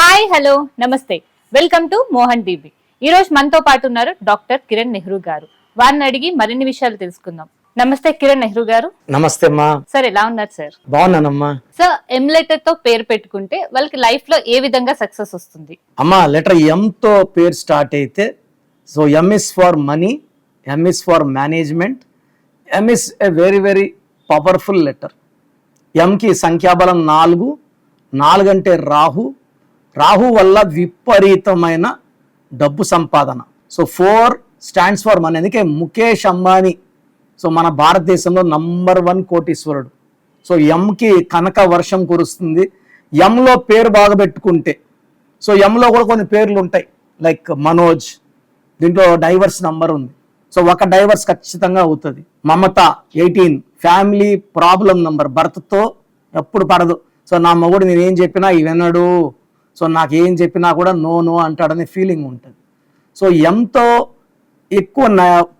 Hi hello నమస్తే. Welcome to Mohan TV ఈ రోజు మనతో పాటు ఉన్నారు డాక్టర్ కిరణ్ నెహ్రూ గారు. వారిని అడిగి మరిన్ని విషయాలు తెలుసుకుందాం. నమస్తే కిరణ్ నెహ్రూ గారు. నమస్తే అమ్మా. సార్ ఎలా ఉన్నారు సార్? బాగున్నానమ్మా. సార్ ఎం లెటర్తో పేరు పెట్టుకుంటే వాళ్ళకి లైఫ్లో ఏ విధంగా సక్సెస్ వస్తుంది? అమ్మా లెటర్ ఎంతో పేరు స్టార్ట్ అయితే so M is for money M is for management M is a very very powerful letter ఎంకి సంఖ్యాబలం నాలుగు నాలుగు అంటే రాహు రాహు వల్ల విపరీతమైన డబ్బు సంపాదన. సో ఫోర్ స్టాండ్స్ ఫర్ మన అందుకే ముఖేష్ అంబానీ సో మన భారతదేశంలో నంబర్ వన్ కోటీశ్వరుడు. సో ఎంకి కనక వర్షం కురుస్తుంది. ఎంలో పేరు బాగా పెట్టుకుంటే సో ఎంలో కూడా కొన్ని పేర్లు ఉంటాయి. లైక్ మనోజ్ దీంట్లో డైవర్స్ నంబర్ ఉంది. సో ఒక డైవర్స్ ఖచ్చితంగా అవుతుంది. Mamata eighteen family problem number భర్తతో ఎప్పుడు పడదు. సో నా మగుడు నేను ఏం చెప్పినా ఈ సో నాకు ఏం చెప్పినా కూడా నో నో అంటాడనే ఫీలింగ్ ఉంటుంది. సో ఎంతో ఎక్కువ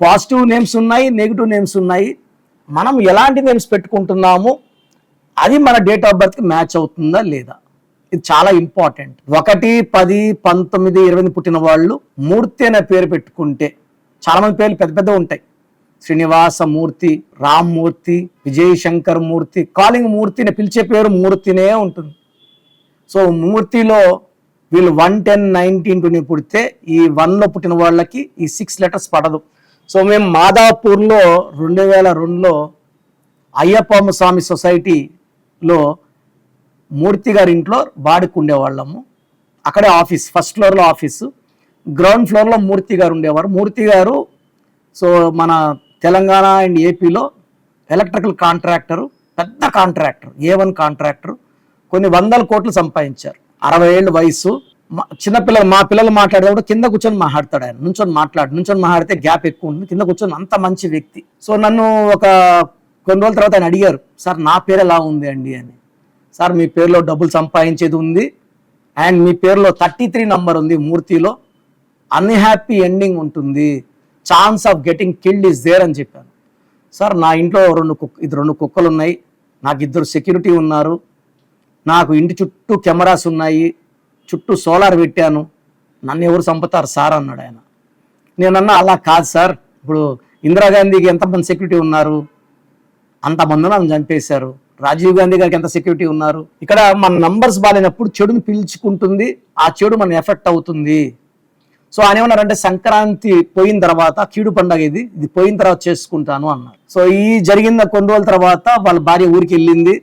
పాజిటివ్ నేమ్స్ ఉన్నాయి నెగిటివ్ నేమ్స్ ఉన్నాయి. మనం ఎలాంటి నేమ్స్ పెట్టుకుంటున్నాము అది మన డేట్ ఆఫ్ బర్త్కి మ్యాచ్ అవుతుందా లేదా? ఇది చాలా ఇంపార్టెంట్ ఒకటి పది పంతొమ్మిది ఇరవై పుట్టిన వాళ్ళు మూర్తి అనే పేరు పెట్టుకుంటే చాలామంది పేర్లు పెద్ద పెద్ద ఉంటాయి. శ్రీనివాస మూర్తి రామ్మూర్తి విజయశంకర్ మూర్తి కాలింగ్ మూర్తిని పిలిచే పేరు మూర్తినే ఉంటుంది. సో మూర్తిలో వీళ్ళు వన్ టెన్ నైన్టీన్ టూని పుడితే ఈ వన్లో పుట్టిన వాళ్ళకి ఈ సిక్స్ లెటర్స్ పడదు. సో మేము మాదాపూర్లో రెండు వేల రెండులో అయ్యప్పమ్మ స్వామి సొసైటీలో మూర్తి గారి ఇంట్లో బాడికి ఉండేవాళ్ళము అక్కడే ఆఫీస్ ఫస్ట్ ఫ్లోర్లో ఆఫీసు. గ్రౌండ్ ఫ్లోర్లో మూర్తి గారు ఉండేవారు. మూర్తి గారు సో మన తెలంగాణ అండ్ ఏపీలో ఎలక్ట్రికల్ కాంట్రాక్టరు పెద్ద కాంట్రాక్టర్ ఏ వన్ కాంట్రాక్టర్. కొన్ని వందల కోట్లు సంపాదించారు. అరవై ఏళ్ళు వయసు. మా- చిన్నపిల్లలు మా పిల్లలు మాట్లాడేటప్పుడు కింద కూర్చొని మాట్లాడతాడు ఆయన. నుంచొని మాట్లాడు నుంచొని మాట్లాడితే గ్యాప్ ఎక్కువ ఉంటుంది. కింద కూర్చొని అంత మంచి వ్యక్తి. సో నన్ను ఒక కొన్ని రోజుల తర్వాత ఆయన అడిగారు సార్ నా పేరు ఎలా ఉంది అండి? అని. సార్ మీ పేరులో డబ్బులు సంపాదించేది ఉంది. అండ్ మీ పేరులో థర్టీ త్రీ నంబర్ ఉంది మూర్తిలో. అన్హ్యాపీ ఎండింగ్ ఉంటుంది. Chance of getting killed is there అని చెప్పాను. సార్ నా ఇంట్లో రెండు కుక్క ఇది రెండు కుక్కలు ఉన్నాయి. నాకు ఇద్దరు సెక్యూరిటీ ఉన్నారు. నాకు ఇంటి చుట్టూ కెమెరాస్ ఉన్నాయి చుట్టూ సోలార్ పెట్టాను. నన్ను ఎవరు చంపుతారు సార్ అన్నాడు ఆయన. నేనన్నా అలా కాదు సార్. ఇప్పుడు ఇందిరాగాంధీకి ఎంతమంది సెక్యూరిటీ ఉన్నారు? అంతమంది నన్ను చంపేశారు. రాజీవ్ గాంధీ గారికి ఎంత సెక్యూరిటీ ఉన్నారు? ఇక్కడ మన నంబర్స్ బాగాలేనప్పుడు చెడుని పీల్చుకుంటుంది. ఆ చెడు మన ఎఫెక్ట్ అవుతుంది. సో ఆయన ఏమన్నారంటే సంక్రాంతి పోయిన తర్వాత కీడు పండగ ఇది ఇది పోయిన తర్వాత చేసుకుంటాను అన్నారు సో ఈ జరిగిన కొన్ని రోజుల తర్వాత వాళ్ళ భార్య ఊరికి వెళ్ళింది.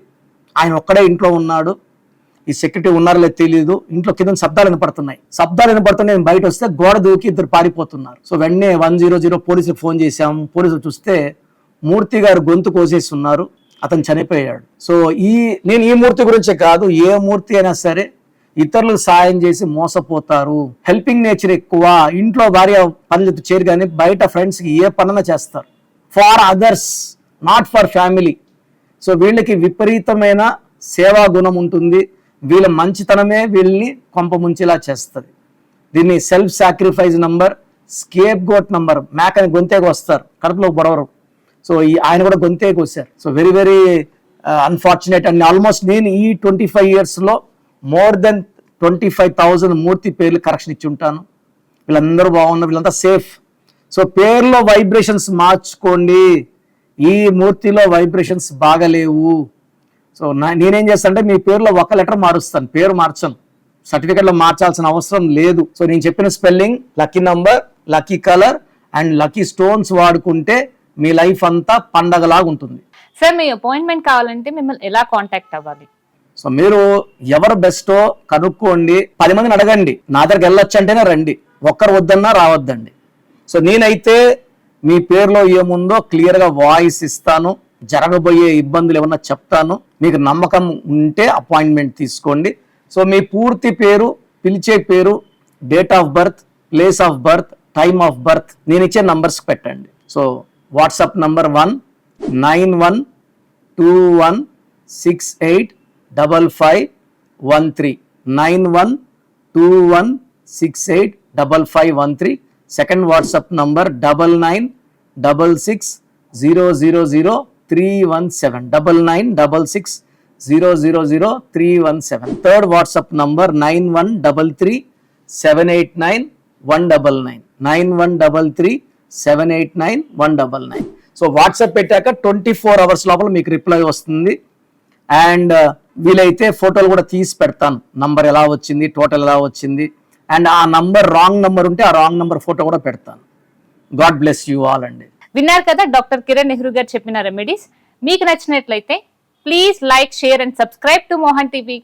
ఆయన ఒక్కడే ఇంట్లో ఉన్నాడు. ఈ సెక్యూరిటీ ఉన్నారో లేదు తెలియదు ఇంట్లో కింద శబ్దాలు వినపడుతున్నాయి. శబ్దాలు వినపడుతున్నాయి నేను బయట వస్తే గోడ దూకి ఇద్దరు పారిపోతున్నారు. సో వెంటనే వన్ జీరో జీరో పోలీసులు ఫోన్ చేశాం. పోలీసులు చూస్తే మూర్తి గారు గొంతు కోసేసి ఉన్నారు అతను చనిపోయాడు. సో ఈ నేను ఈ మూర్తి గురించే కాదు ఏ మూర్తి అయినా సరే ఇతరులకు సాయం చేసి మోసపోతారు. హెల్పింగ్ నేచర్ ఎక్కువ. ఇంట్లో భార్య పనులు చేరు కానీ బయట ఫ్రెండ్స్కి ఏ పనైనా చేస్తారు. For others not for family so వీళ్ళకి విపరీతమైన సేవా గుణం ఉంటుంది. వీళ్ళ మంచితనమే వీళ్ళని కొంపముంచేలా చేస్తుంది. దీన్ని self sacrifice number scapegoat number మేకని గొంతేకి వస్తారు కడుపులో బొడవరు సో ఈ ఆయన కూడా గొంతేకి వచ్చారు so very very unfortunate and almost నేను ఈ ట్వంటీ ఫైవ్ ఇయర్స్లో more than twenty five thousand Murthy పేర్లు కరెక్షన్ ఇచ్చి ఉంటాను. వీళ్ళందరూ బాగున్నారు. వీళ్ళంతా సేఫ్ సో పేర్లో వైబ్రేషన్స్ మార్చుకోండి. ఈ మూర్తిలో వైబ్రేషన్స్ బాగలేవు. సో నేనేం చేస్తాను అంటే మీ పేరులో ఒక లెటర్ మారుస్తాను పేరు మార్చను. సర్టిఫికెట్లో మార్చాల్సిన అవసరం లేదు. సో నేను చెప్పిన spelling lucky number lucky colour and lucky stones వాడుకుంటే మీ లైఫ్ అంతా పండగలాగా ఉంటుంది. సార్ మీ అపాయింట్మెంట్ కావాలంటే మిమ్మల్ని ఎలా కాంటాక్ట్ అవ్వాలి? సో మీరు ఎవరు బెస్టో కనుక్కోండి. పది మందిని అడగండి. నా దగ్గరికి వెళ్ళొచ్చు అంటేనే రండి. ఒక్కరు వద్దన్నా రావద్దండి. సో నేనైతే మీ పేరులో ఏముందో క్లియర్గా వాయిస్ ఇస్తాను. జరగబోయే ఇబ్బందులు ఏమన్నా చెప్తాను. మీకు నమ్మకం ఉంటే అపాయింట్మెంట్ తీసుకోండి. సో మీ పూర్తి పేరు పిలిచే పేరు date of birth place of birth time of birth నేను ఇచ్చే నంబర్స్ పెట్టండి. So WhatsApp number one nine one two one six eight double five one three. Nine one two one six eight double five one three. Second WhatsApp number double nine double six zero zero zero three one seven. Double nine double six zero zero zero three one seven. Third WhatsApp number nine one double three seven eight nine one double nine. Nine one double three seven eight nine one double nine. So WhatsApp పెట్టాక twenty four hours లోపల మీకు reply వస్తుంది. And uh, వీలైతే ఫోటోలు కూడా తీసి పెడతాను. Number ఎలా వచ్చింది టోటల్ ఎలా వచ్చింది. అండ్ ఆ నంబర్ రాంగ్ నంబర్ ఉంటే ఆ రాంగ్ నంబర్ ఫోటో కూడా పెడతాను. గాడ్ బ్లెస్ యూ ఆల్ అండి. విన్నారు కదా డాక్టర్ కిరణ్ నెహ్రూ గారు చెప్పిన రెమెడీస్. మీకు నచ్చినట్లయితే please like share and subscribe to Mohan TV.